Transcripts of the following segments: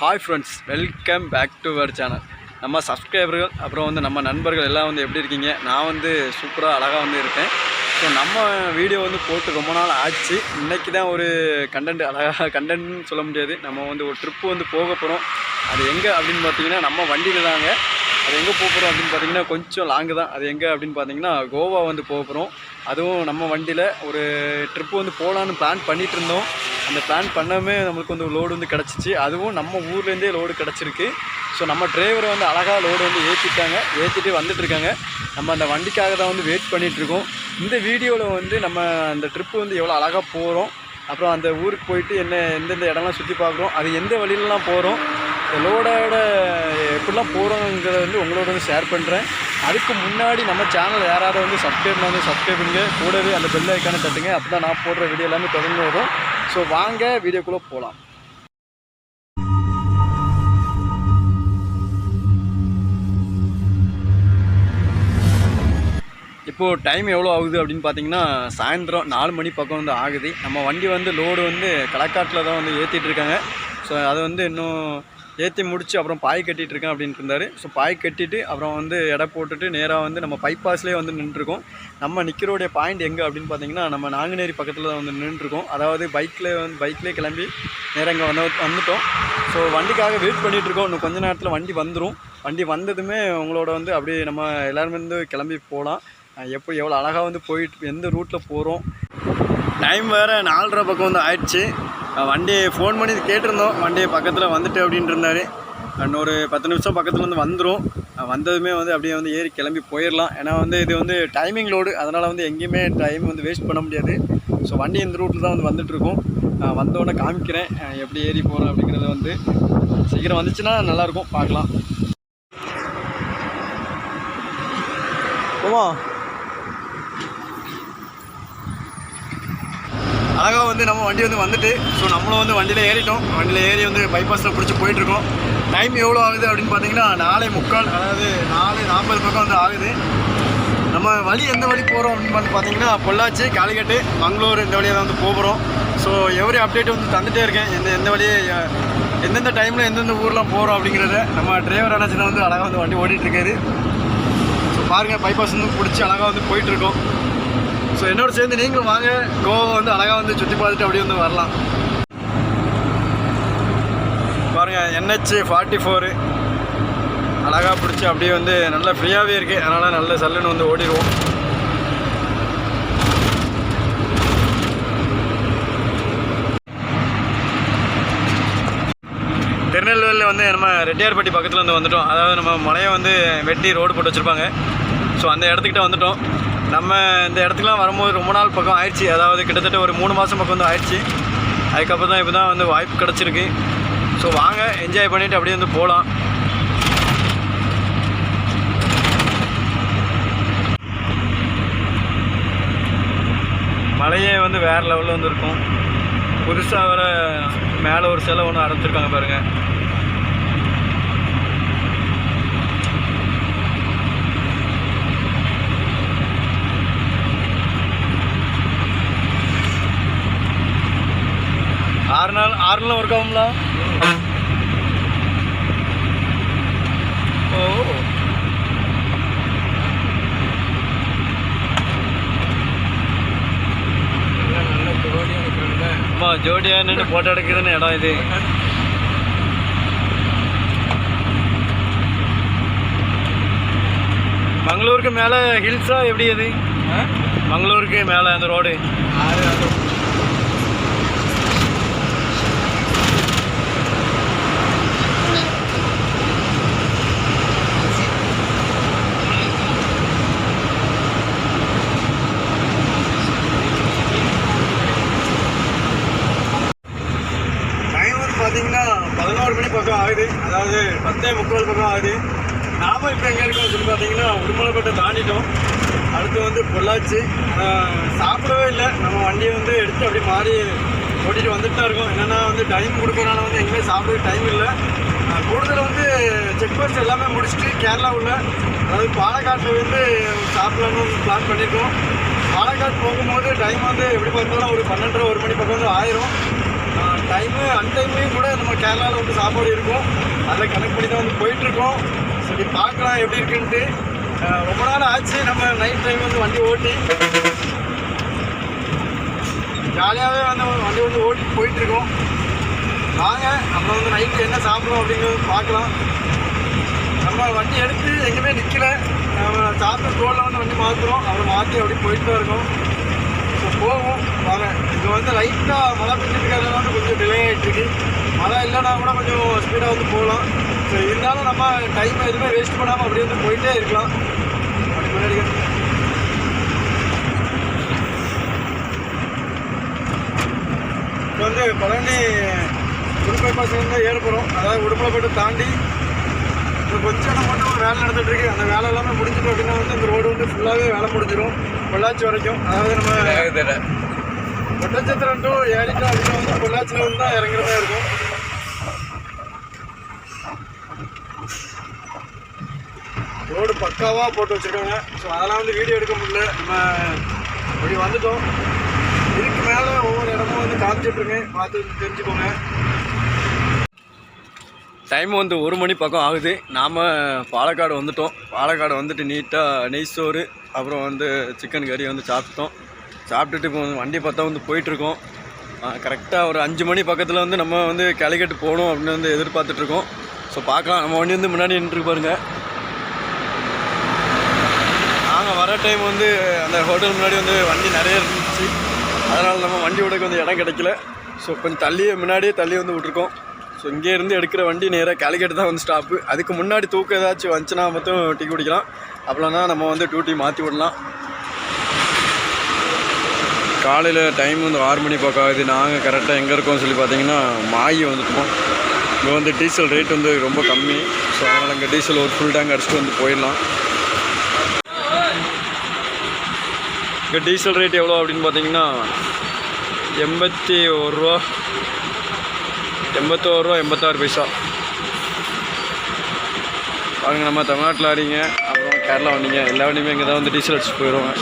Hi friends welcome back to our channel நம்ம சப்ஸ்கிரைபர்கள் அப்புறம் வந்து நம்ம நண்பர்கள் எல்லாம் வந்து எப்படி இருக்கீங்க? நான் வந்து சூப்பராக அழகாக வந்து இருக்கேன். ஸோ நம்ம வீடியோ வந்து போட்டு ரொம்ப நாள் ஆச்சு. இன்றைக்கி தான் ஒரு கண்டென்ட் அழகாக கண்டென்ட்னு சொல்ல முடியாது. நம்ம வந்து ஒரு ட்ரிப்பு வந்து போக போகிறோம் அது எங்கே அப்படின்னு பார்த்தீங்கன்னா நம்ம வண்டியில் தாங்க. அது எங்கே போக போகிறோம் அப்படின்னு பார்த்தீங்கன்னா கொஞ்சம் லாங்கு தான். அது எங்கே அப்படின்னு பார்த்தீங்கன்னா கோவா வந்து போக போகிறோம் அதுவும் நம்ம வண்டியில் ஒரு ட்ரிப்பு வந்து போகலான்னு பிளான் பண்ணிட்டு இருந்தோம் அந்த பிளான் பண்ணவே நம்மளுக்கு வந்து லோடு வந்து கிடச்சிச்சு. அதுவும் நம்ம ஊர்லேருந்தே லோடு கிடச்சிருக்கு. ஸோ நம்ம டிரைவரை வந்து அழகாக லோடு வந்து ஏற்றிட்டாங்க ஏற்றிட்டு வந்துட்டுருக்காங்க. நம்ம அந்த வண்டிக்காக தான் வந்து வெயிட் பண்ணிகிட்ருக்கோம் இருக்கோம் இந்த வீடியோவில் வந்து நம்ம அந்த ட்ரிப்பு வந்து எவ்வளோ அழகாக போகிறோம் அப்புறம் அந்த ஊருக்கு போயிட்டு என்ன எந்தெந்த இடம்லாம் சுற்றி பார்க்குறோம். அது எந்த வழியிலலாம் போகிறோம் லோடோட எப்படிலாம் போகிறோங்கிறத வந்து உங்களோட வந்து ஷேர் பண்ணுறேன் அதுக்கு முன்னாடி நம்ம சேனல் யாராவது வந்து சப்ஸ்கிரைப் வந்து சப்ஸ்கிரைப் பண்ணுங்க கூடவே அந்த பெல் ஐக்கானு தட்டுங்க. அப்போ தான் நான் போடுற வீடியோ எல்லாமே தொடர்ந்து வரும். ஸோ வாங்க வீடியோக்குள்ளே போகலாம் இப்போது டைம் எவ்வளோ ஆகுது அப்படின்னு பார்த்தீங்கன்னா சாயந்தரம் நாலு மணி பக்கம் வந்து ஆகுது. நம்ம வண்டி வந்து லோடு வந்து களக்காட்டில் தான் வந்து ஏற்றிட்டு இருக்காங்க. ஸோ அது வந்து இன்னும் ஏற்றி முடிச்சு அப்புறம் பாய் கட்டிகிட்டு இருக்கேன் அப்படின்ட்டு இருந்தார். ஸோ பாய் கட்டிட்டு அப்புறம் வந்து எடை போட்டுட்டு நேராக வந்து நம்ம பைபாஸ்லேயே வந்து நின்றுருக்கோம். நம்ம நிற்கிறோடைய பாயிண்ட் எங்கே அப்படின்னு பார்த்தீங்கன்னா நம்ம நாங்குநேரி பக்கத்தில் தான் வந்து நின்றுருக்கோம். அதாவது பைக்கில் வந்து பைக்லேயே கிளம்பி நேராக இங்கே வந்து வந்துட்டோம். ஸோ வண்டிக்காக வெயிட் பண்ணிகிட்டு இருக்கோம். இன்னும் கொஞ்ச நேரத்தில் வண்டி வந்துடும் வண்டி வந்ததுமே உங்களோட வந்து அப்படியே நம்ம எல்லாருமே வந்து கிளம்பி போகலாம் எப்போ எவ்வளோ அழகாக வந்து போயிட்டு எந்த ரூட்டில் போகிறோம் டைம் வேறு நாலரை பக்கம் வந்து ஆயிடுச்சு. வண்டி ஃபோன் பண்ணி கேட்டிருந்தோம். வண்டி பக்கத்தில் வந்துட்டு அப்படின்ட்டு இருந்தார். இன்னொரு பத்து நிமிஷம் பக்கத்தில் வந்து வந்துடும் வந்ததுமே வந்து அப்படியே வந்து ஏறி கிளம்பி போயிடலாம் ஏன்னா வந்து இது வந்து டைமிங் லோடு அதனால் வந்து எங்கேயுமே டைம் வந்து வேஸ்ட் பண்ண முடியாது. ஸோ வண்டி இந்த ரூட்டில் தான் வந்து வந்துட்டுருக்கோம். வந்தோடனே காமிக்கிறேன். எப்படி ஏறி போகிறோம் அப்படிங்கிறது வந்து சீக்கிரம் வந்துச்சுன்னா நல்லாயிருக்கும். பார்க்கலாம். போமா அழகாக வந்து நம்ம வண்டி வந்து வந்துட்டு ஸோ நம்மளும் வந்து வண்டியில் ஏறிட்டோம். வண்டியில் ஏறி வந்து பைபாஸில் பிடிச்சி போயிட்டுருக்கோம். டைம் எவ்வளோ ஆகுது அப்படின்னு பார்த்தீங்கன்னா நாலே முக்கால் அதாவது நாலு நாற்பது பக்கம் வந்து ஆகுது. நம்ம வழி எந்த வழி போகிறோம் அப்படின்னு பார்த்தீங்கன்னா பொள்ளாச்சி காலிக்கட்டு மங்களூர் இந்த வழியாக தான் வந்து போகிறோம் ஸோ எவரி அப்டேட் வந்து தந்துகிட்டே இருக்கேன். எந்த எந்த வழியே எந்தெந்த டைமில் எந்தெந்த ஊர்லாம் போகிறோம் அப்படிங்கிறத நம்ம டிரைவர் அண்ணாச்சி வந்து அழகாக வந்து வண்டி ஓடிட்டுருக்காரு இருக்காரு. ஸோ பாருங்கள் பைபாஸ் வந்து பிடிச்சி அழகாக வந்து போயிட்டுருக்கோம். ஸோ என்னோட சேர்ந்து நீங்களும் வாங்க. கோவா வந்து அழகாக வந்து சுற்றி பார்த்துட்டு அப்படியே வந்து வரலாம். பாருங்க என்ஹெச் ஃபார்ட்டி ஃபோரு அழகாக பிடிச்சி அப்படியே வந்து நல்லா ஃப்ரீயாகவே இருக்குது அதனால் நல்ல சல்லுன்னு வந்து ஓடிடுவோம். திருநெல்வேலியில் வந்து நம்ம ரெட்டியார்பட்டி பக்கத்தில் வந்து வந்துட்டோம். அதாவது நம்ம மலையை வந்து வெட்டி ரோடு போட்டு வச்சுருப்பாங்க. ஸோ அந்த இடத்துக்கிட்ட வந்துட்டோம். நம்ம இந்த இடத்துக்குலாம் வரும்போது ரொம்ப நாள் பக்கம் ஆயிடுச்சு. அதாவது கிட்டத்தட்ட ஒரு மூணு மாதம் பக்கம் வந்து ஆயிடுச்சு. அதுக்கப்புறம் தான் இப்போ தான் வந்து வாய்ப்பு கிடச்சிருக்கு. ஸோ வாங்க என்ஜாய் பண்ணிவிட்டு அப்படியே வந்து போகலாம் மலையே வந்து வேறு லெவலில் வந்து இருக்கும் புதுசாக வர மேலே ஒரு சிலை ஒன்று அடைச்சிருக்காங்க பாருங்கள் ஆறு நாள் ஆறு நாள் ஒர்க் ஆகும்ல? ஓ. அம்மா ஜோடியா நின்று போட்டோ எடுக்குதுன்னு இடம் இது. மங்களூருக்கு மேலே ஹில்ஸா எப்படி அது மங்களூருக்கு மேலே அந்த ரோடு டைம் வந்து பார்த்தீங்கன்னா பதினோரு மணி பக்கம் ஆகுது அதாவது பத்தே முக்கால் பக்கம் ஆகுது. நாம இப்போ எங்கே இருக்கோம் சொல்லி பார்த்தீங்கன்னா உடுமலைப்பேட்டை தாண்டிட்டோம். அடுத்து வந்து பொள்ளாச்சி. சாப்பிடவே இல்லை. நம்ம வண்டியை வந்து எடுத்து அப்படி மாறி ஓட்டிட்டு வந்துட்டு தான் இருக்கோம். என்னென்னா வந்து டைம் கொடுக்கறனால வந்து எங்கேயுமே சாப்பிட டைம் இல்லை. கூடுதல் வந்து செக் போஸ்ட் எல்லாமே முடிச்சுட்டு கேரளா அதாவது பாலக்காட்டில் வந்து சாப்பிடலாம்னு பிளான் பண்ணியிருக்கோம் பாலக்காட் போகும்போது டைம் வந்து எப்படி பார்த்தாலும் ஒரு பன்னெண்டரை ஒரு மணி பக்கம் வந்து ஆயிரும். டைமு அன்டைம்லேயும் கூட நம்ம கேரளாவில் வந்து சாப்பாடு இருக்கும். அதில் கணக்கு பண்ணி தான் வந்து போயிட்டுருக்கோம். சரி பார்க்கலாம் எப்படி இருக்குன்ட்டு. ரொம்ப நாள் ஆச்சு. நம்ம நைட் டைம் வந்து வண்டி ஓட்டி. ஜாலியாகவே வந்து வண்டி வந்து ஓட்டி போயிட்டுருக்கோம். வாங்க நம்ம வந்து நைட்டு என்ன சாப்பிடுவோம் அப்படிங்கிறது பார்க்கலாம். நம்ம வண்டி எடுத்து எங்கேயுமே நிற்கல நம்ம சாப்பிட்டு ரோடில் வந்து வண்டி மாற்றுறோம் அப்புறம் மாற்றி அப்படி போயிட்டு தான் இருக்கோம். இப்போ போவோம். வாங்க. இது வந்து லைட்டாக மழை பெஞ்சிருக்கிறதுனால வந்து கொஞ்சம் டிலே ஆகிட்டுருக்கு மழை இல்லைன்னா கூட கொஞ்சம் ஸ்பீடாக வந்து போகலாம். ஸோ இருந்தாலும் நம்ம டைம் எதுவுமே வேஸ்ட் பண்ணாமல் அப்படியே வந்து போயிட்டே இருக்கலாம். அப்படி முன்னாடி இப்போ வந்து பழனி உடுப்பைப்பாசிலேருந்து ஏற போகிறோம் அதாவது உடுமலைப்பேட்டை தாண்டி இப்போ கொஞ்சம் மட்டும் வேலை நடந்துகிட்ருக்கு அந்த வேலை எல்லாமே முடிஞ்சிடும் அப்படின்னா வந்து இந்த ரோடு வந்து ஃபுல்லாகவே வேலை முடிஞ்சிடும் பொள்ளாச்சி வரைக்கும். அதாவது நம்ம ஒட்டச்சத்திரம் டு ஏரிக்கா அப்படின்னா வந்து பொள்ளாச்சியில் வந்து தான் இறங்குற மாதிரி இருக்கும். ரோடு பக்காவாக போட்டு வச்சுருக்காங்க. ஸோ அதெல்லாம் வந்து வீடியோ எடுக்க முடியல. நம்ம அப்படி வந்துட்டோம். இதுக்கு மேலே ஒவ்வொரு இடமும் வந்து காமிச்சிட்ருங்க பார்த்து தெரிஞ்சுக்கோங்க. டைம் வந்து ஒரு மணி பக்கம் ஆகுது. நாம் பாலக்காடு வந்துட்டோம். பாலக்காடு வந்துட்டு நீட்டாக நெய் சோறு அப்புறம் வந்து சிக்கன் கறி வந்து சாப்பிட்டோம். சாப்பிட்டுட்டு இப்போ வந்து வண்டி பார்த்தா வந்து போயிட்டுருக்கோம். கரெக்டாக ஒரு அஞ்சு மணி பக்கத்தில் வந்து நம்ம வந்து கேலிக்கட்டு போகணும் அப்படின்னு வந்து எதிர்பார்த்துட்ருக்கோம் ஸோ பார்க்கலாம். நம்ம வண்டி வந்து முன்னாடி நின்றுருக்கு பாருங்க. நாங்கள் வர டைம் வந்து அந்த ஹோட்டல் முன்னாடி வந்து வண்டி நிறைய இருந்துச்சு. அதனால் நம்ம வண்டி விடக்கு வந்து இடம் கிடைக்கல. ஸோ கொஞ்சம் தள்ளியே முன்னாடியே தள்ளி வந்து விட்ருக்கோம் ஸோ இங்கேருந்து எடுக்கிற வண்டி நேராக கேலிக்கட்டு தான் வந்து ஸ்டாப்பு அதுக்கு முன்னாடி தூக்கம் ஏதாச்சும் வந்துச்சுன்னா மட்டும் டீ குடிக்கலாம். அப்படின்னா நம்ம வந்து டியூட்டி மாற்றி விடலாம். காலையில் டைம் வந்து ஆறு மணி பக்கம் ஆகுது. நாங்கள் கரெக்டாக எங்கே இருக்கோம்னு சொல்லி பார்த்தீங்கன்னா மாயி வந்துட்டோம் இங்கே வந்து டீசல் ரேட் வந்து ரொம்ப கம்மி. ஸோ அதனால் இங்கே டீசல் ஒரு ஃபுல் டேங்க் அடிச்சுட்டு வந்து போயிடலாம். இங்கே டீசல் ரேட் எவ்வளோ அப்படின்னு பார்த்தீங்கன்னா எண்பத்தி ஒரு ரூபா. எண்பத்தோரு ரூபா எண்பத்தாறு பைசா. பாருங்க நம்ம தமிழ்நாட்டில் ஆடிங்க. அப்புறம் கேரளா வண்டிங்க எல்லா வண்டியுமே இங்கே தான் வந்து டீசல் அடிச்சு போயிடுவாங்க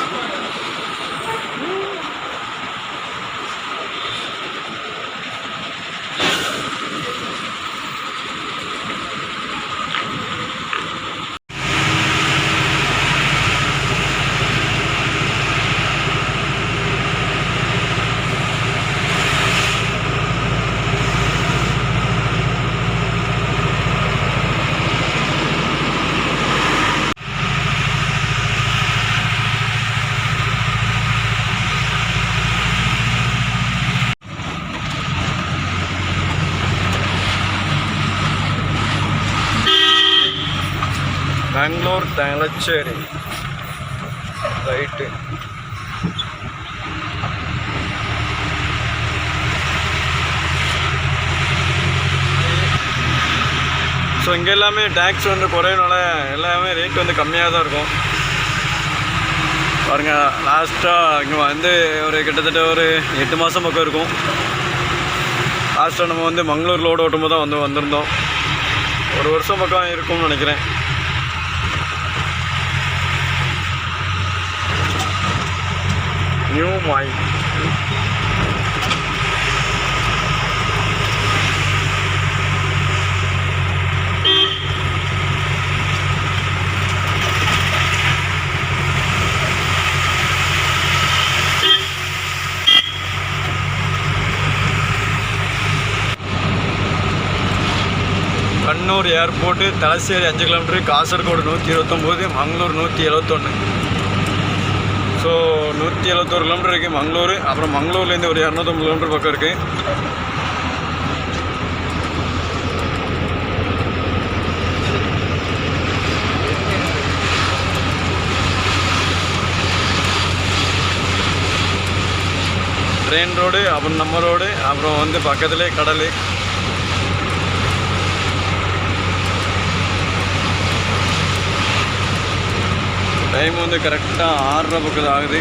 பெங்களூர் ரைட்டு ஸோ இங்கே எல்லாமே டேக்ஸ் வந்து குறையனால எல்லாமே ரேட் வந்து கம்மியாக தான் இருக்கும். பாருங்கள் லாஸ்ட்டாக இங்கே வந்து ஒரு கிட்டத்தட்ட ஒரு எட்டு மாதம் பக்கம் இருக்கும். லாஸ்ட்டாக நம்ம வந்து மங்களூர் லோடு ஓட்டும்போது தான் வந்து வந்திருந்தோம். ஒரு வருஷம் பக்கம் இருக்கும்னு நினைக்கிறேன். நியூ மாய் கண்ணூர் ஏர்போர்ட்டு தலசேரி அஞ்சு கிலோமீட்டர் காசர்கோடு நூற்றி இருபத்தொம்போது மங்களூர் நூற்றி எழுபத்தொன்று ஸோ நூற்றி எழுபத்தோரு கிலோமீட்டர் இருக்குது மங்களூர். அப்புறம் மங்களூர்லேருந்து ஒரு இரநூத்தம்பது கிலோமீட்டர் பக்கம் இருக்குது ட்ரெயின் ரோடு அப்புறம் நம்ம ரோடு அப்புறம் வந்து பக்கத்துலேயே கடல். டைம் வந்து கரெக்டாக ஆறரை பக்கம் ஆகுது.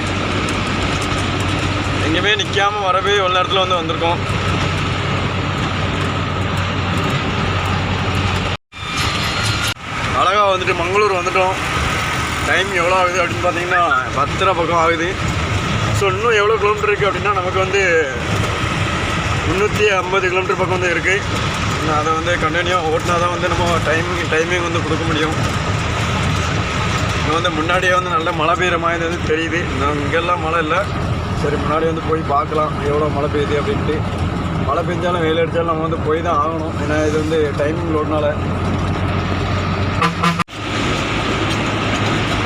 எங்கேயுமே நிற்காம வரவே உள்ள இடத்துல வந்து வந்திருக்கோம். அழகாக வந்துட்டு மங்களூர் வந்துட்டோம். டைம் எவ்வளோ ஆகுது அப்படின்னு பார்த்தீங்கன்னா பத்தரை பக்கம் ஆகுது. ஸோ இன்னும் எவ்வளோ கிலோமீட்டர் இருக்குது அப்படின்னா நமக்கு வந்து முந்நூற்றி ஐம்பது கிலோமீட்டர் பக்கம் வந்து இருக்குது அதை வந்து கண்டினியூவாக ஓட்டினா தான் வந்து நம்ம டைமிங் டைமிங் வந்து கொடுக்க முடியும். வந்து முன்னாடியே வந்து நல்ல மழை பெய்கிற மாதிரி வந்து தெரியுது. நான் இங்கெல்லாம் மழை இல்லை. சரி முன்னாடி வந்து போய் பார்க்கலாம். எவ்வளோ மழை பெய்யுது அப்படின்ட்டு. மழை பெஞ்சாலும் வெயில் அடித்தாலும் நம்ம வந்து போய் தான் ஆகணும். ஏன்னா இது வந்து டைமிங் லோட்னால.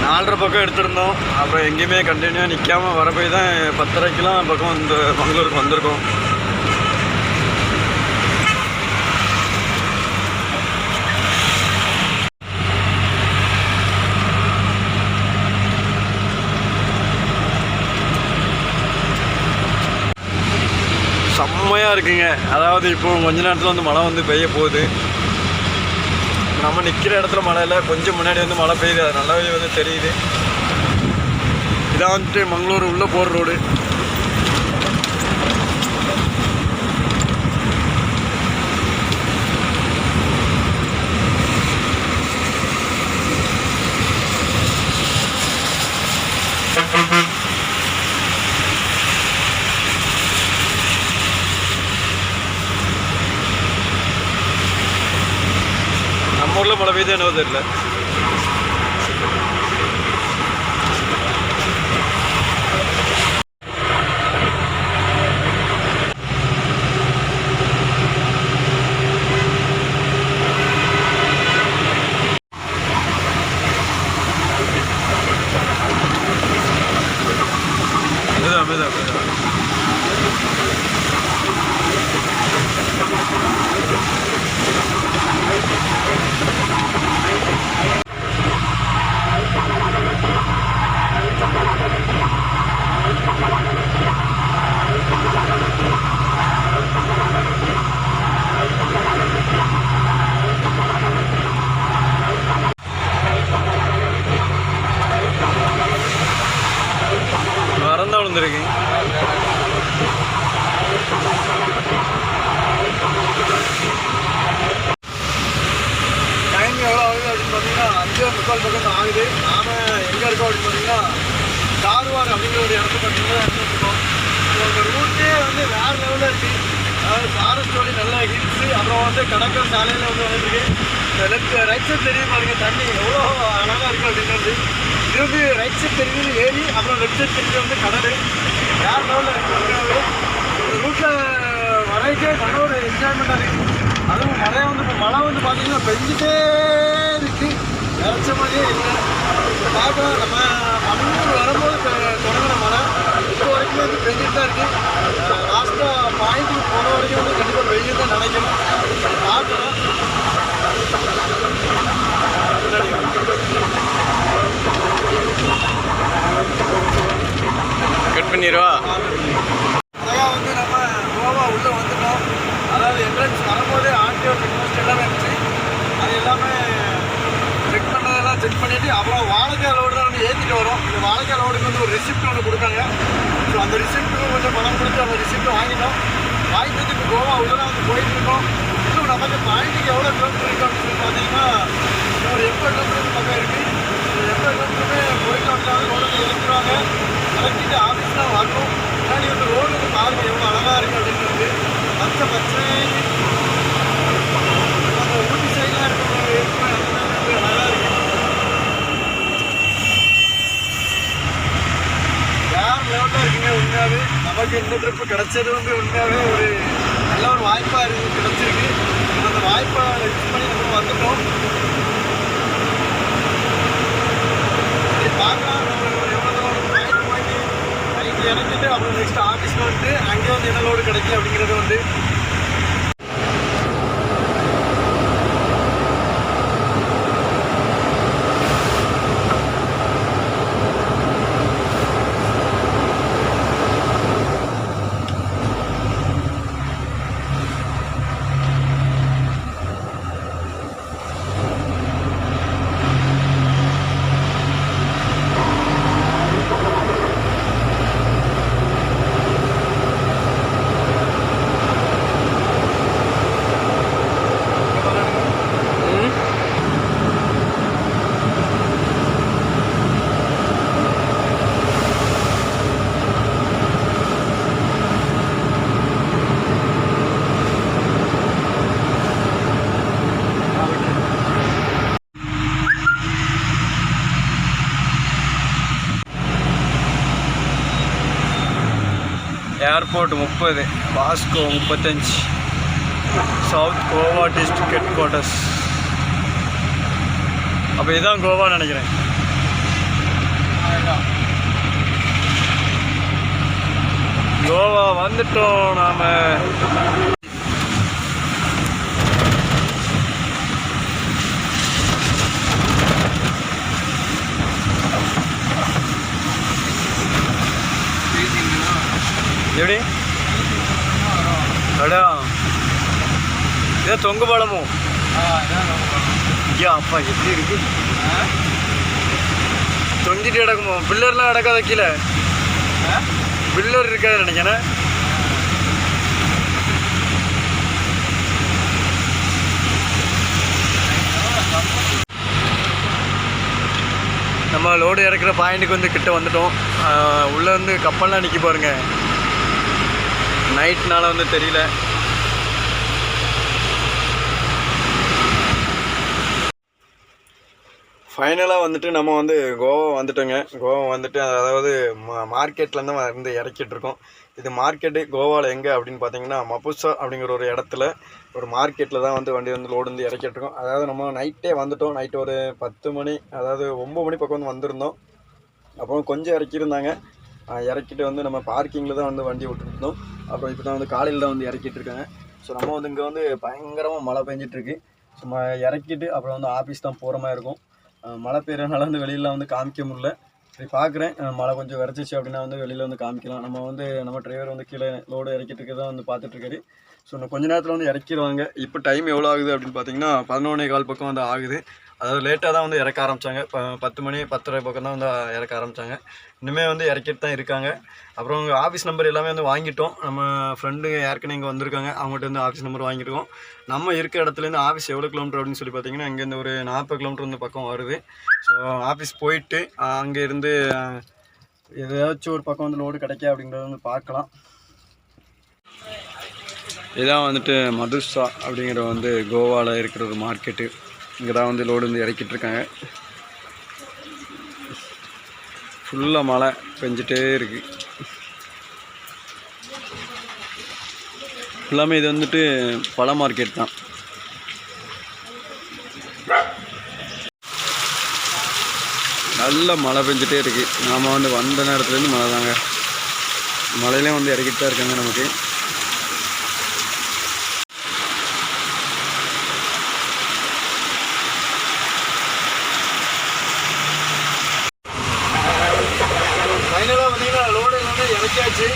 நாலரை பக்கம் எடுத்திருந்தோம். அப்புறம் எங்கேயுமே கண்டினியூவாக நிற்காம வர போய் தான் பத்தரைக்கெலாம் பக்கம் இந்த மங்களூருக்கு வந்திருக்கோம். செம்மையாக இருக்குங்க. அதாவது இப்போ கொஞ்ச நேரத்தில் வந்து மழை வந்து பெய்ய போகுது. நம்ம நிற்கிற இடத்துல மழை இல்லை கொஞ்சம் முன்னாடி வந்து மழை பெய்யுது. அது நல்லாவே வந்து தெரியுது. இதான் வந்துட்டு மங்களூர் உள்ளே போகிற ரோடு. நம்ம ஊரில் மழை பெய்யுது என்னவோ தெரியல மெதுவா, மெதுவா, மெதுவா. மறந்து விழுந்திருக்கேன் டைம் எவ்வளோ ஆகுது அப்படின்னு பார்த்தீங்கன்னா அஞ்சு முக்கால் பக்கம் ஆகுது. நாம எங்கே இருக்கோம் அப்படின்னு பார்த்தீங்கன்னா தார்வார் அப்படிங்கிற ஒரு இடத்துல பார்த்தீங்கன்னா இருக்கோம் அந்த ரூட்டே வந்து வேறு லெவலில் இருக்குது அதாவது ஃபாரஸ்ட் வழி நல்லா ஹில்ஸு அப்புறம் வந்து கடற்கரை சாலையில் வந்து வந்துருக்கு இந்த லெஃப்ட் ரைட் சைட் தெரியும் பாருங்க. தண்ணி எவ்வளோ அழகாக இருக்குது அப்படின்றது இது வந்து ரைட் சைட் தெரியுது ஏரி அப்புறம் லெஃப்ட் சைட் தெரிஞ்சு வந்து கடல். வேறு லெவலில் இருக்குது இந்த ரூட்டில் வரைக்கே நல்ல ஒரு என்ஜாய்மெண்ட்டாக இருக்குது அதுவும் மழை வந்து இப்போ மழை வந்து பார்த்தீங்கன்னா பெஞ்சிட்டே இருக்கு இறச்ச மாதிரியே இல்லை. இப்போ பார்க்கலாம் நம்ம மண்ணூர் வரும்போது பெ- தொடங்கின மழை இப்போ வரைக்கும் வந்து பெஞ்சிட்டு தான் இருக்குது லாஸ்ட்டாக பாயிண்ட்டுக்கு போன வரைக்கும் வந்து கண்டிப்பாக வெயில் தான் நினைக்கணும். பார்க்கலாம் கட் பண்ணிடுவா அழகாக வந்து நம்ம கோவா உள்ளே வந்துட்டோம் அதாவது என்ட்ரன்ஸ் வரும்போதே ஆர்டிஓ செக் போஸ்ட் எல்லாமே இருந்துச்சு அது எல்லாமே செக் பண்ணதெல்லாம் செக் பண்ணிவிட்டு அப்புறம் வாழைக்காய் லோடு தான் வந்து ஏற்றிட்டு வரும் இந்த வாழைக்காய் லோடுக்கு வந்து ஒரு ரிசிப்ட் ஒன்று கொடுத்தாங்க ஸோ அந்த ரிசிப்ட்டுக்கு கொஞ்சம் பணம் கொடுத்து அந்த ரிசிப்ட் வாங்கிட்டோம் வாங்கிட்டு வந்து இப்போ கோவா உள்ளே வந்து போயிட்டு இருக்கோம் இன்னும் நமக்கு பாயிண்ட்டுக்கு எவ்வளோ கிலோமீட்டர் இருக்கு அப்படின்னு சொல்லி பார்த்தீங்கன்னா இன்னும் ஒரு எண்பது கிலோமீட்டர் பக்கம் இருக்குது இந்த எண்பது கிலோமீட்டருமே போயிட்டு வந்தாலும் ரோடு இறக்கிடுவாங்க இறக்கிட்டு ஆஃபீஸ் தான் வரணும் முன்னாடி வந்து ரோடு வந்து பாருங்க எவ்வளோ அழகாக இருக்குது அப்படின்றது பச்சை பச்சை அந்த ஊட்டி சைடில் இருக்கிற ஏற்கனவே வந்து அழகாக இருக்கு வேற லெவலில் இருக்குங்க உண்மையாகவே நமக்கு இந்த ட்ரிப்பு கிடைச்சது வந்து உண்மையாகவே ஒரு நல்ல ஒரு வாய்ப்பாக இருக்கு கிடச்சிருக்கு. அந்த வாய்ப்பை யூஸ் பண்ணி நம்ம வந்துட்டோம். பார்க்கலாம். இறங்கிட்டு அப்புறம் நெக்ஸ்ட் ஆஃபீஸில் வந்துட்டு அங்கே வந்து என்ன லோடு கிடைக்கும் அப்படிங்கிறது வந்து ஏர்போர்ட் முப்பது வாஸ்கோ முப்பத்தஞ்சு சவுத் கோவா டிஸ்ட்ரிக்ட் ஹெட் குவார்ட்டர்ஸ் அப்போ இதுதான் கோவா நினைக்கிறேன். கோவா வந்துட்டோம் நாம எப்படி அடா இதே தொங்கு பாலமோ ஐயா அப்பா எப்படி இருக்கு? தொங்கிட்டு கிடக்குமோ? பில்லர்லாம் கிடக்காத கீழே. பில்லர் இருக்காது நினைக்கிறேன். நம்ம லோடு இறக்குற பாயிண்ட்டுக்கு வந்து கிட்ட வந்துட்டோம். உள்ள வந்து கப்பல்லாம் நிற்கி பாருங்க. நைட்னால வந்து தெரியல. ஃபைனலாக வந்துட்டு நம்ம வந்து கோவா வந்துட்டோங்க. கோவா வந்துட்டு அதாவது மா மார்க்கெட்லேருந்து வந்து இறக்கிட்டுருக்கோம் இது மார்க்கெட்டு கோவாவில் எங்கே அப்படின்னு பார்த்தீங்கன்னா மபுசா அப்படிங்கிற ஒரு இடத்துல ஒரு மார்க்கெட்டில் தான் வந்து வண்டி வந்து லோடு வந்து இறக்கிட்டு இருக்கோம். அதாவது நம்ம நைட்டே வந்துட்டோம். நைட்டு ஒரு பத்து மணி அதாவது ஒம்பது மணி பக்கம் வந்து வந்திருந்தோம். அப்புறம் கொஞ்சம் இறக்கியிருந்தாங்க. இறக்கிட்டு வந்து நம்ம பார்க்கிங்கில் தான் வந்து வண்டி விட்டுருந்தோம் அப்புறம் இப்போ தான் வந்து காலையில் தான் வந்து இறக்கிட்டு இருக்காங்க. ஸோ நம்ம வந்து இங்கே வந்து பயங்கரமாக மழை பெஞ்சிட்ருக்கு சும்மா இறக்கிட்டு அப்புறம் வந்து ஆஃபீஸ் தான் போகிற மாதிரி இருக்கும். மழை பெய்யறதுனால வந்து வெளியில் வந்து காமிக்க முடியல. சரி பார்க்குறேன் மழை கொஞ்சம் விரைச்சிச்சு அப்படின்னா வந்து வெளியில் வந்து காமிக்கலாம். நம்ம வந்து நம்ம டிரைவர் வந்து கீழே லோடு இறக்கிட்டு தான் வந்து பார்த்துட்ருக்காரு ஸோ இன்னும் கொஞ்ச நேரத்தில் வந்து இறக்கிடுவாங்க இப்போ டைம் எவ்வளோ ஆகுது அப்படின்னு பார்த்தீங்கன்னா பதினொன்னே கால் பக்கம் வந்து ஆகுது. அதாவது லேட்டாக தான் வந்து இறக்க ஆரம்பித்தாங்க இப்போ பத்து மணி பத்தரை பக்கம் தான் வந்து இறக்க ஆரம்பித்தாங்க இன்னுமே வந்து இறக்கிட்டு தான் இருக்காங்க. அப்புறம் உங்கள் ஆஃபீஸ் நம்பர் எல்லாமே வந்து வாங்கிட்டோம். நம்ம ஃப்ரெண்டுங்க ஏற்கனவே இங்கே வந்திருக்காங்க. அவங்ககிட்ட வந்து ஆஃபீஸ் நம்பர் வாங்கியிருக்கோம். நம்ம இருக்கிற இடத்துலேருந்து ஆஃபீஸ் எவ்வளோ கிலோமீட்டர் அப்படின்னு சொல்லி பார்த்தீங்கன்னா இங்கேருந்து ஒரு நாற்பது கிலோமீட்டர் வந்து பக்கம் வருது. ஸோ ஆஃபீஸ் போயிட்டு அங்கே இருந்து ஏதாச்சும் ஒரு பக்கம் வந்து லோடு கிடைக்க அப்படிங்கிறத வந்து பார்க்கலாம். இதான் வந்துட்டு மதுசா அப்படிங்கிற வந்து கோவாவில் இருக்கிற ஒரு மார்க்கெட்டு இங்கே தான் வந்து லோடு வந்து இறக்கிட்டு இருக்காங்க. ஃபுல்லாக மழை பெஞ்சிட்டே இருக்கு. எல்லாமே இது வந்துட்டு பழ மார்க்கெட் தான். நல்ல மழை பெஞ்சிட்டே இருக்கு. நாம் வந்து வந்த நேரத்துலேருந்து மழை தாங்க. மழையிலையும் வந்து இறக்கிட்டு தான் இருக்காங்க நமக்கு ஃபைனலாக பார்த்தீங்கன்னா லோடு வந்து இறக்கியாச்சு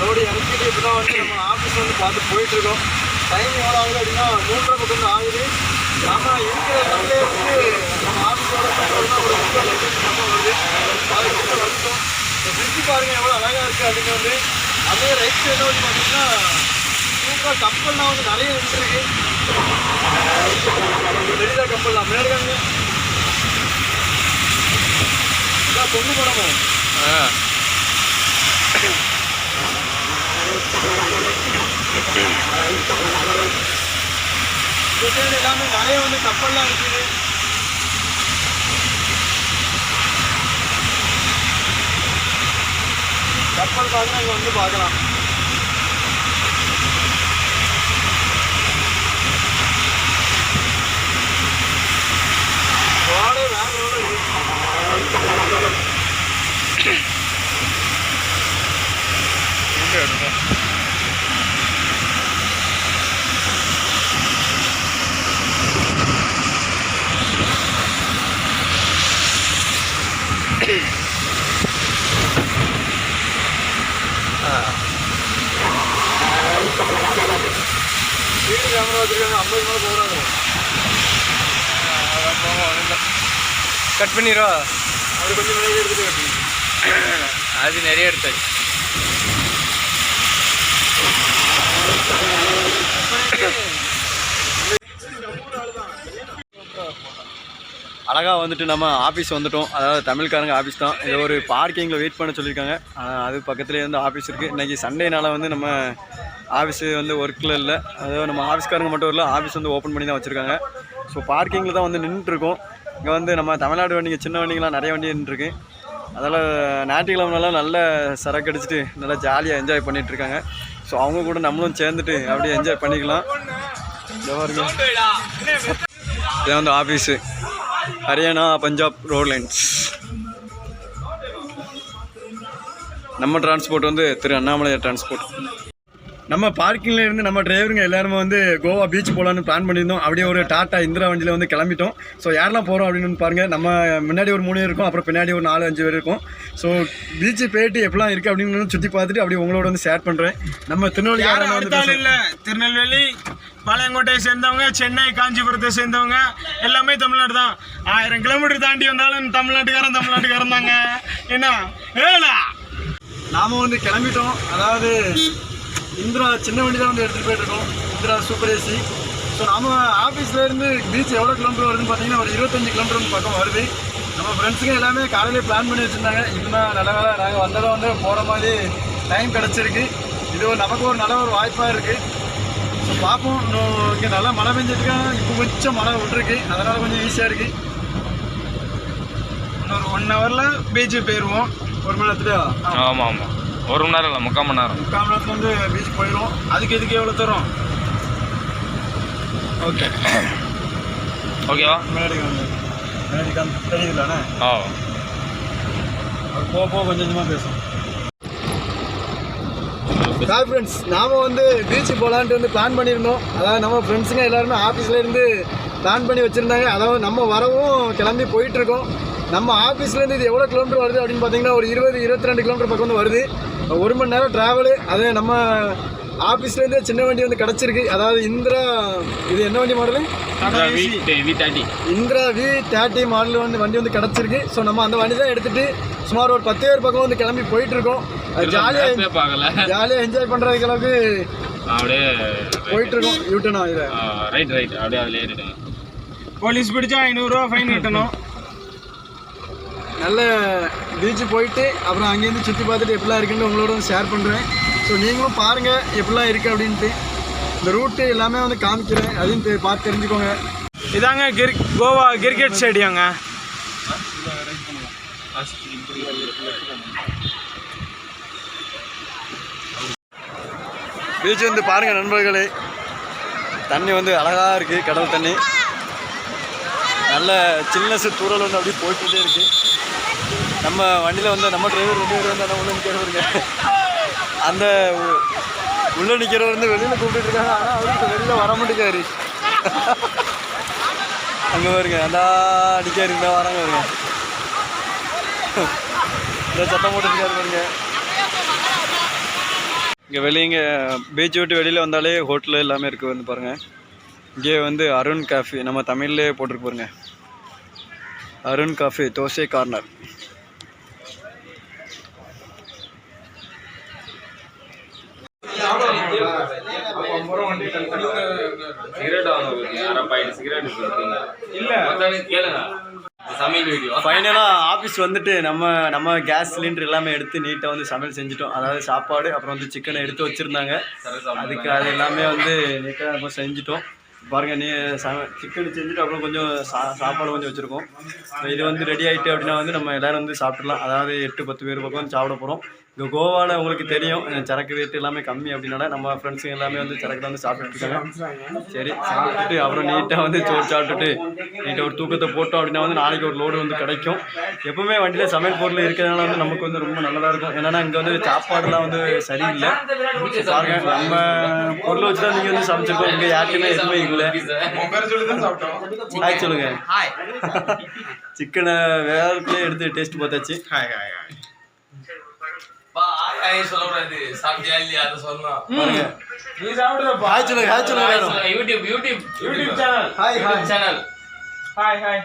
லோடு இறக்கிட்டு இப்போ தான் வந்து நம்ம ஆஃபீஸ் வந்து பார்த்து போயிட்டுருக்கோம் டைம் எவ்வளோ ஆகுது அப்படின்னா மூன்றரை பக்கம் தான் ஆகுது நம்ம இருக்கிற இடத்துல இருந்து நம்ம ஆஃபீஸோட போகிறோம்னா ஒரு முப்பது லட்சம் நம்ம வருது அதுக்கு வந்துட்டோம் இந்த பிரிட்ஜு பாருங்கள் எவ்வளோ அழகாக இருக்குது அப்படிங்கிறது அதே ரைட் சைடில் வந்து பார்த்தீங்கன்னா சூப்பராக கப்பல்லாம் வந்து நிறைய இருந்துருக்கு பெரிதாக கப்பல்லாம் முன்னாடி இதான் பொண்ணு படமும். எல்லாமே நிறைய வந்து கப்பல்லாம் இருக்குது. கப்பல் பார்க்க இங்கே வந்து பார்க்கலாம் ரோடே வேற ரோடு இருக்கு எங்கே எடுக்கும் வீடு கேமரா வச்சுருக்காங்க ஐம்பது மேலே போகிறாங்க கட் பண்ணிடுவா அது கொஞ்சம் விலையை எடுத்துட்டு அது நிறைய எடுத்தாச்சு. அழகாக வந்துட்டு நம்ம ஆஃபீஸ் வந்துட்டோம். அதாவது தமிழ்காரங்க ஆஃபீஸ் தான். இது ஒரு பார்க்கிங்கில் வெயிட் பண்ண சொல்லியிருக்காங்க. ஆனால் அது பக்கத்துலேயே வந்து ஆஃபீஸ் இருக்குது இன்றைக்கி சண்டேனால வந்து நம்ம ஆஃபீஸ் வந்து ஒர்க்கில் இல்லை. அதாவது நம்ம ஆஃபீஸ்காரங்க மட்டும் இல்லை ஆஃபீஸ் வந்து ஓப்பன் பண்ணி தான் வச்சுருக்காங்க. ஸோ பார்க்கிங்கில் தான் வந்து நின்றுட்டுருக்கோம் இங்கே வந்து நம்ம தமிழ்நாடு வண்டிங்க சின்ன வண்டிங்கலாம் நிறைய வண்டி நின்றுருக்கு. அதெல்லாம் ஞாயிற்றுக்கிழமெல்லாம் நல்ல சரக்கு அடிச்சுட்டு நல்லா ஜாலியாக என்ஜாய் பண்ணிகிட்ருக்காங்க ஸோ அவங்க கூட நம்மளும் சேர்ந்துட்டு அப்படியே என்ஜாய் பண்ணிக்கலாம். இதான் வந்து office Haryana Punjab road lines நம்ம டிரான்ஸ்போர்ட் வந்து திரு அண்ணாமலையார் டிரான்ஸ்போர்ட் நம்ம பார்க்கிங்ல இருந்து நம்ம டிரைவருங்க எல்லாருமே வந்து கோவா பீச் போகலான்னு பிளான் பண்ணியிருந்தோம். அப்படியே ஒரு டாட்டா இந்திரா வண்டியில் வந்து கிளம்பிட்டோம். ஸோ யாரெல்லாம் போகிறோம் அப்படின்னு பாருங்கள் நம்ம முன்னாடி ஒரு மூணு பேர் இருக்கும். அப்புறம் பின்னாடி ஒரு நாலு அஞ்சு பேர் இருக்கும். ஸோ பீச்சு போயிட்டு எப்படிலாம் இருக்குது அப்படின்னு சுற்றி பார்த்துட்டு அப்படியே உங்களோட வந்து ஷேர் பண்ணுறேன் நம்ம திருநெல்வேலி. இல்ல. திருநெல்வேலி பாளையங்கோட்டையை சேர்ந்தவங்க சென்னை காஞ்சிபுரத்தை சேர்ந்தவங்க எல்லாமே தமிழ்நாடு தான். ஆயிரம் கிலோமீட்டர் தாண்டி வந்தாலும் தமிழ்நாட்டுக்காரன் தமிழ்நாட்டுக்காரன் தாங்க. என்ன? ஏடா நாம வந்து கிளம்பிட்டோம். அதாவது இந்திரா சின்ன வண்டி தான் வந்து எடுத்துகிட்டு போயிட்டுருக்கோம். Indira super AC. ஸோ நம்ம ஆஃபீஸ்லேருந்து பீச் எவ்வளோ கிலோமீட்டர் வருதுன்னு பார்த்தீங்கன்னா ஒரு இருபத்தஞ்சு கிலோமீட்டர் பக்கம் வருது. நம்ம ஃப்ரெண்ட்ஸுங்க எல்லாமே காலையிலே பிளான் பண்ணி வச்சுருந்தாங்க. இன்னும் நல்ல வேலை நாங்கள் வந்ததும் வந்து போகிற மாதிரி டைம் கிடச்சிருக்கு. இது ஒரு நமக்கு ஒரு நல்ல ஒரு வாய்ப்பாக இருக்குது ஸோ பார்ப்போம் இன்னும் இங்கே நல்லா மழை பெஞ்சிருக்கேன் இப்போ கொஞ்சம் மழை விட்டுருக்கு. அதனால் கொஞ்சம் ஈஸியாக இருக்குது இன்னொரு ஒன் ஹவரில் பீச்சு போயிடுவோம் ஒரு மணி நேரத்துலையா? ஆமாம் ஆமாம் ஒரு மணி நேரம் இல்லை முக்கால் மணி நேரம். முக்கால் மணி நேரத்துல வந்து பீச் போயிடும் அதுக்கு இதுக்கு எவ்வளோ தரும்? ஓகே ஓகேவா முன்னாடி முன்னாடி காமி தெரியுதுல்லண்ணே ஆ. அது போக போக கொஞ்சம் கொஞ்சமாக பேசும் ஹாய் ஃப்ரெண்ட்ஸ் நாம் வந்து பீச்சு போகலான்ட்டு வந்து பிளான் பண்ணியிருந்தோம். அதாவது நம்ம ஃப்ரெண்ட்ஸுங்க எல்லாருமே ஆஃபீஸில் இருந்து பிளான் பண்ணி வச்சுருந்தாங்க. அதாவது நம்ம வரவும் கிளம்பி போயிட்டுருக்கோம் நம்ம ஆஃபீஸ்லேருந்து இது எவ்வளோ கிலோமீட்டர் வருது அப்படின்னு பார்த்தீங்கன்னா ஒரு இருபது இருபத்தி ரெண்டு கிலோமீட்டர் பக்கம் வந்து வருது. ஒரு மணி நேரம் ட்ராவலு அது நம்ம ஆஃபீஸ்லேருந்தே சின்ன வண்டி வந்து கிடச்சிருக்கு. அதாவது இந்திரா இது என்ன வண்டி model Indira V thirty model வந்து வண்டி வந்து கிடச்சிருக்கு. ஸோ நம்ம அந்த வண்டி தான் எடுத்துட்டு சுமார் ஒரு பத்து பேர் பக்கம் வந்து கிளம்பி போயிட்டு இருக்கோம். ஜாலியாக ஜாலியாக என்ஜாய் பண்ணுறதுக்கு அளவுக்கு அப்படியே போயிட்டு இருக்கோம். யூட்டனா இதில் ரைட் ரைட் அப்படியே அதில் போலீஸ் பிடிச்சா ஐநூறுரூவா ஃபைன் கட்டணும் நல்ல பீச்சு போயிட்டு அப்புறம் அங்கேருந்து சுற்றி பார்த்துட்டு எப்படிலாம் இருக்குன்னு உங்களோட வந்து ஷேர் பண்ணுறேன் ஸோ நீங்களும் பாருங்கள் எப்படிலாம் இருக்குது அப்படின்ட்டு. இந்த ரூட்டு எல்லாமே வந்து காமிக்கிறேன். அதையும் பார்த்து தெரிஞ்சுக்கோங்க. இதாங்க கிர் கோவா கிரிக்கெட் ஸ்டேடியங்க பீச் வந்து பாருங்கள் நண்பர்களே. தண்ணி வந்து அழகாக இருக்குது கடல் தண்ணி. நல்ல சில்னஸ் தூரல் வந்து அப்படியே போயிட்டுட்டே இருக்குது நம்ம வண்டியில் வந்து நம்ம டிரைவர் ரெண்டு பேர் வந்து உள்ள நிற்கிறவருங்க அந்த உள்ளே நிற்கிறவர் வந்து வெளியில் கூப்பிட்டு இருக்காங்க. ஆனால் அவருக்கு வெளியில் வர மாட்டேங்காரு அங்கே வருங்க அந்த அடிக்காரு இருந்தால் வராங்க வருங்க இந்த சத்தம் போட்டுருக்காரு பாருங்க. இங்கே வெளியே இங்கே பீச் விட்டு வெளியில் வந்தாலே ஹோட்டலு எல்லாமே இருக்குது வந்து பாருங்கள் இங்கே வந்து அருண் காஃபி நம்ம தமிழ்லேயே போட்டிருக்கு பாருங்க. Arun coffee dosa corner cigarette வாங்க யாரா பாயிண்ட் சிகரெட் இல்ல. கேளுங்க. சமையல் வீடியோ ஃபைனலாக ஆஃபீஸ் வந்துட்டு நம்ம நம்ம கேஸ் சிலிண்டர் எல்லாமே எடுத்து நீட்டாக வந்து சமையல் செஞ்சுட்டோம். அதாவது சாப்பாடு அப்புறம் வந்து சிக்கனை எடுத்து வச்சுருந்தாங்க. அதுக்கு அது எல்லாமே வந்து நீட்டாக செஞ்சுட்டோம். பாருங்கள் நீ சிக்கன் செஞ்சுட்டு அப்புறம் கொஞ்சம் சா சாப்பாடு கொஞ்சம் வச்சுருக்கோம். இது வந்து ரெடி ஆகிட்டு அப்படின்னா வந்து நம்ம எல்லோரும் வந்து சாப்பிட்றலாம் அதாவது எட்டு பத்து பேர் பக்கம் வந்து சாப்பிட போகிறோம் இங்கே கோவாவில் உங்களுக்கு தெரியும். சரக்கு ரேட்டு எல்லாமே கம்மி அப்படின்னால நம்ம ஃப்ரெண்ட்ஸுங்க எல்லாமே வந்து சரக்கு வந்து சாப்பிட்டுட்டு இருக்காங்க. சரி சாப்பிட்டுட்டு அப்புறம் நீட்டாக வந்து சோறு சாப்பிட்டுட்டு நீட்டாக ஒரு தூக்கத்தை போட்டோம் அப்படின்னா வந்து நாளைக்கு ஒரு லோடு வந்து கிடைக்கும். எப்பவுமே வண்டியில் சமையல் பொருள் இருக்கிறதுனால வந்து நமக்கு வந்து ரொம்ப நல்லதாக இருக்கும். ஏன்னா இங்கே வந்து சாப்பாடுலாம் வந்து சரியில்லை. பாருங்க நம்ம பொருளை வச்சு தான் நீங்கள் வந்து சமைச்சிருக்கோம். இங்கே யாருக்குமே எதுவுமே இல்லை. ஹாய் சொல்லுங்க. சிக்கனை வேறக்குள்ளே எடுத்து டேஸ்ட் பார்த்தாச்சு. சொல்லக்கூடாது. சாப்பிட்டியா இல்லையா? அதை சொல்லணும் நீ சாப்பிடுதப்பா ஹாய் சொல்லுங்க ஹாய் சொல்லுங்க. YouTube YouTube YouTube channel hi hi channel hi hi